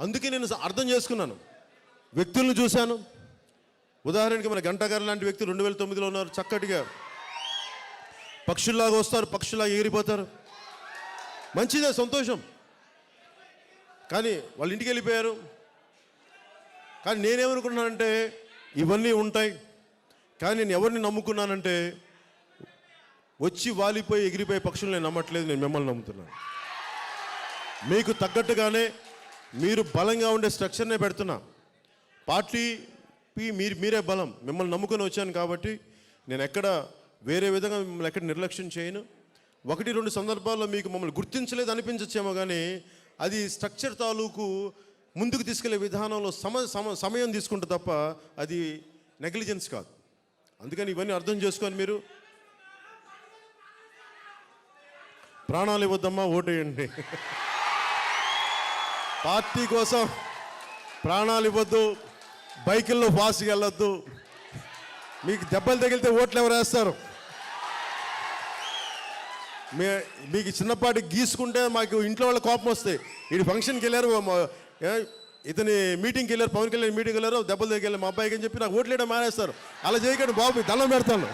అందుకే నేను అర్థం చేసుకున్నాను. వ్యక్తులను చూశాను. ఉదాహరణకి మన గంటగారు లాంటి వ్యక్తులు రెండు వేల తొమ్మిదిలో ఉన్నారు చక్కటిగా. పక్షుల్లాగా వస్తారు పక్షుల్లాగా ఎగిరిపోతారు. మంచిదే సంతోషం. కానీ వాళ్ళ ఇంటికి వెళ్ళిపోయారు. కానీ నేనేమనుకున్నానంటే ఇవన్నీ ఉంటాయి. కానీ నేను ఎవరిని నమ్ముకున్నానంటే వచ్చి వాలిపోయి ఎగిరిపోయే పక్షులు నేను నమ్మట్లేదు నేను మిమ్మల్ని నమ్ముతున్నాను. మీకు తగ్గట్టుగానే మీరు బలంగా ఉండే స్ట్రక్చర్నే పెడుతున్నా. పార్టీ మీరు మీరే బలం. మిమ్మల్ని నమ్ముకొని వచ్చాను కాబట్టి నేను ఎక్కడ వేరే విధంగా మిమ్మల్ని ఎక్కడ నిర్లక్ష్యం చేయను. ఒకటి రెండు సందర్భాల్లో మీకు మమ్మల్ని గుర్తించలేదు అనిపించచ్చేమో కానీ అది స్ట్రక్చర్ తాలూకు ముందుకు తీసుకెళ్ళే విధానంలో సమ సమ సమయం తీసుకుంటే తప్ప అది నెగ్లిజెన్స్ కాదు. అందుకని ఇవన్నీ అర్థం చేసుకొని మీరు ప్రాణాలు ఇవ్వద్దమ్మా ఓటేయండి. పార్టీ కోసం ప్రాణాలు ఇవ్వద్దు బైకుల్లో ఫాస్ట్గా వెళ్ళొద్దు. మీకు దెబ్బలు తగిలితే ఓట్లు ఎవరు వేస్తారు? మీ మీకు చిన్నపాటి గీసుకుంటే మాకు ఇంట్లో వాళ్ళ కోపం వస్తాయి. ఇది ఫంక్షన్కి వెళ్ళారు ఇతని మీటింగ్కి వెళ్ళారు పవన్ కళ్యాణ్ మీటింగ్కి వెళ్ళారు దెబ్బలు దగ్గర మా అబ్బాయికి అని చెప్పి నాకు ఓట్లేయడం మానేస్తారు. అలా చేయకండి బాబు మీకు దండం పెడతాను.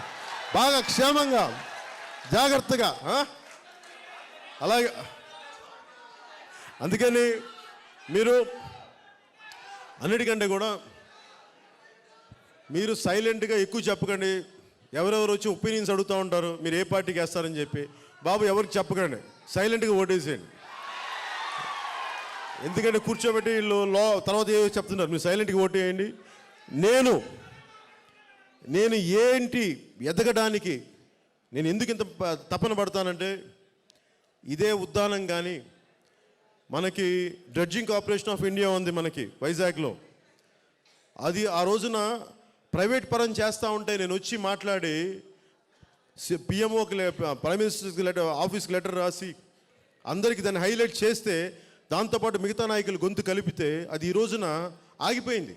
బాగా క్షేమంగా జాగ్రత్తగా అలాగే అందుకని మీరు అన్నిటికంటే కూడా మీరు సైలెంట్గా ఎక్కువ చెప్పకండి. ఎవరెవరు వచ్చి ఒపీనియన్స్ అడుగుతూ ఉంటారు మీరు ఏ పార్టీకి వేస్తారని చెప్పి. బాబు ఎవరికి చెప్పకండి. సైలెంట్గా ఓటేసేయండి. ఎందుకంటే కూర్చోబెట్టి వీళ్ళు లో తర్వాత ఏవో చెప్తున్నారు. మీరు సైలెంట్గా ఓటేయండి. నేను నేను ఏంటి ఎదగడానికి నేను ఎందుకు ఇంత తపన పడతానంటే ఇదే ఉద్దానం కానీ మనకి డ్రెడ్జింగ్ కార్పొరేషన్ ఆఫ్ ఇండియా ఉంది మనకి వైజాగ్లో. అది ఆ రోజున ప్రైవేట్ పరం చేస్తూ ఉంటే నేను వచ్చి మాట్లాడి పిఎంఓకి ప్రైమ్ మినిస్టర్కి లెటర్ ఆఫీస్కి లెటర్ రాసి అందరికీ దాన్ని హైలైట్ చేస్తే దాంతోపాటు మిగతా నాయకులు గొంతు కలిపితే అది ఈ రోజున ఆగిపోయింది.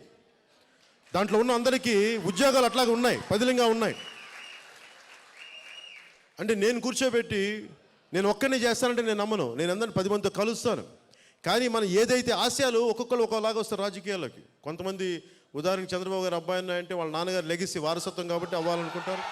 దాంట్లో ఉన్న అందరికీ ఉద్యోగాలు అట్లాగే ఉన్నాయి పదిలంగా ఉన్నాయి. అంటే నేను కూర్చోబెట్టి నేను ఒక్కనే చేస్తానంటే నేను నమ్మను. నేను అందరిని పది మందితో కలుస్తాను. కానీ మనం ఏదైతే ఆశయాలు ఒక్కొక్కరు ఒకలాగా వస్తారు రాజకీయాల్లోకి. కొంతమంది ఉదాహరణకి చంద్రబాబు గారు అబ్బాయి అంటే వాళ్ళ నాన్నగారు లెగిసి వారసత్వం కాబట్టి అవ్వాలనుకుంటారు.